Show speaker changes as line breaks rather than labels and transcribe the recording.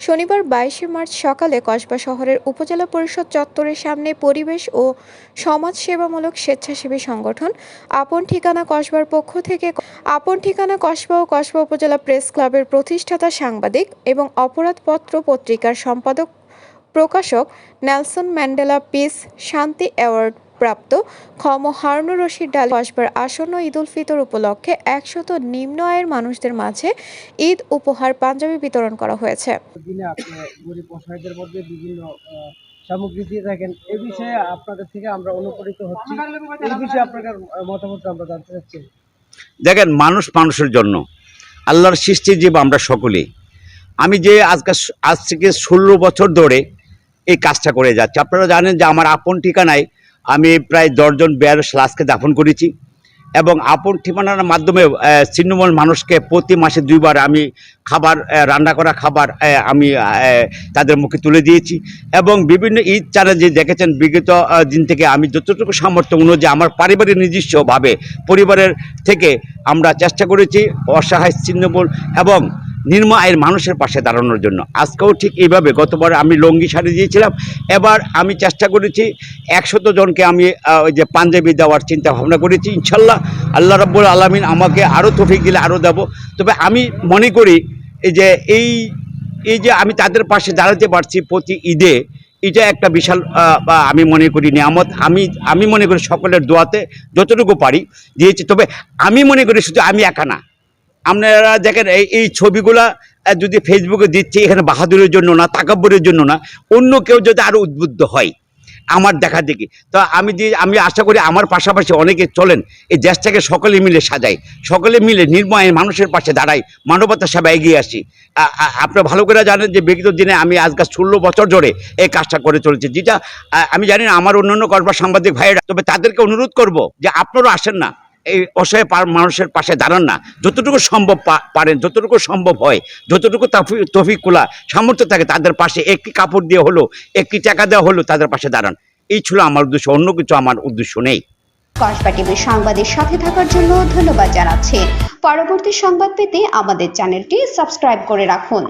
শনিবার বাইশে মার্চ সকালে কসবা শহরের উপজেলা পরিষদ চত্বরের সামনে পরিবেশ ও সমাজ সেবামূলক স্বেচ্ছাসেবী সংগঠন আপন ঠিকানা কসবার পক্ষ থেকে আপন ঠিকানা কসবা ও কসবা উপজেলা প্রেস ক্লাবের প্রতিষ্ঠাতা সাংবাদিক এবং অপরাধপত্র পত্রিকার সম্পাদক প্রকাশক নেলসন ম্যান্ডেলা পিস শান্তি অ্যাওয়ার্ড প্রাপ্ত ক্ষম হারুনুর রশিদ ডাল কসবার আসন্ন ঈদ উল ফিতর উপলক্ষে একশত নিম্ন আয়ের মানুষদের মাঝে ঈদ উপহার পাঞ্জাবি বিতরণ করা হয়েছে।
দিনে গরিব অসহায়দের মধ্যে বিভিন্ন সামগ্রী দিয়ে থাকেন। এই বিষয়ে আপনাদের থেকে আমরা অনুপ্রাণিত হচ্ছি। এই বিষয়ে আপনাদের মতামত আমরা জানতে চাচ্ছি।
দেখেন মানুষ মানুষের জন্য। আল্লাহর সৃষ্টি জীব আমরা সকলেই। আমি যে আজকে আজ থেকে ষোলো বছর ধরে এই কাজটা করে যাচ্ছি। আপনারা জানেন যে আমার আপন ঠিকানায় আমি প্রায় দশজন বেয়ারস লাশকে দাফন করেছি এবং আপন ঠিকানার মাধ্যমে ছিন্নমূল মানুষকে প্রতি মাসে দুইবার আমি খাবার রান্না করা খাবার আমি তাদের মুখে তুলে দিয়েছি এবং বিভিন্ন ঈদ চারা যে দেখেছেন, বিগত দিন থেকে আমি যতটুকু সামর্থ্য অনুযায়ী আমার পারিবারিক নিজস্বভাবে পরিবারের থেকে আমরা চেষ্টা করেছি অসহায় ছিন্নমূল এবং নির্ম আয়ের মানুষের পাশে দাঁড়ানোর জন্য। আজকেও ঠিক এইভাবে, গতবার আমি লঙ্গি শাড়ি দিয়েছিলাম, এবার আমি চেষ্টা করেছি একশত জনকে আমি ওই যে পাঞ্জাবি দেওয়ার চিন্তা ভাবনা করেছি। ইনশাল্লাহ আল্লাহ রব্বুল আলমিন আমাকে আরও তফিক দিলে আরও দেবো। তবে আমি মনে করি, এই যে এই এই যে আমি তাদের পাশে দাঁড়াতে পারছি প্রতি ঈদে, এটা একটা বিশাল আমি মনে করি নিয়ামত। আমি আমি মনে করি সকলের দোয়াতে যতটুকু পারি দিয়েছি। তবে আমি মনে করি শুধু আমি একা না আপনারা দেখেন, এই এই ছবিগুলা যদি ফেসবুকে দিচ্ছে, এখানে বাহাদুরের জন্য না, তাকাব্বরের জন্য না, অন্য কেউ যদি আরও উদ্বুদ্ধ হয়, আমার দেখা দেখি। তো আমি যে, আমি আশা করি আমার পাশাপাশি অনেকে চলেন, এই দেশটাকে সকলে মিলে সাজাই, সকলে মিলে নির্ময় মানুষের পাশে দাঁড়াই মানবতার সেবা এগিয়ে আসি। আপনারা ভালো করে জানেন যে, বিগত দিনে আমি আজকাল ষোলো বছর ধরে এই কাজটা করে চলেছি। যেটা আমি জানি না, আমার অন্যান্য করবার সাংবাদিক ভাইয়েরা, তবে তাদেরকে অনুরোধ করব যে আপনারাও আসেন না। এই অসহায় মানুষের পাশে দাঁড়ান না। যতটুকু সম্ভব পারেন, যতটুকু সম্ভব হয়, যতটুকু তফি- তফিক খোলা সামর্থ্য থাকে, তাদের পাশে একটি কাপড় দিয়ে হলো, একটি টাকা দেওয়া হলো, তাদের পাশে দাঁড়ান। এই ছিল আমার উদ্দেশ্য, অন্য কিছু আমার উদ্দেশ্য নেই।
কসবা টিভির সংবাদের সাথে থাকার জন্য ধন্যবাদ জানাচ্ছি। পরবর্তী সংবাদ পেতে আমাদের চ্যানেলটি সাবস্ক্রাইব করে রাখুন।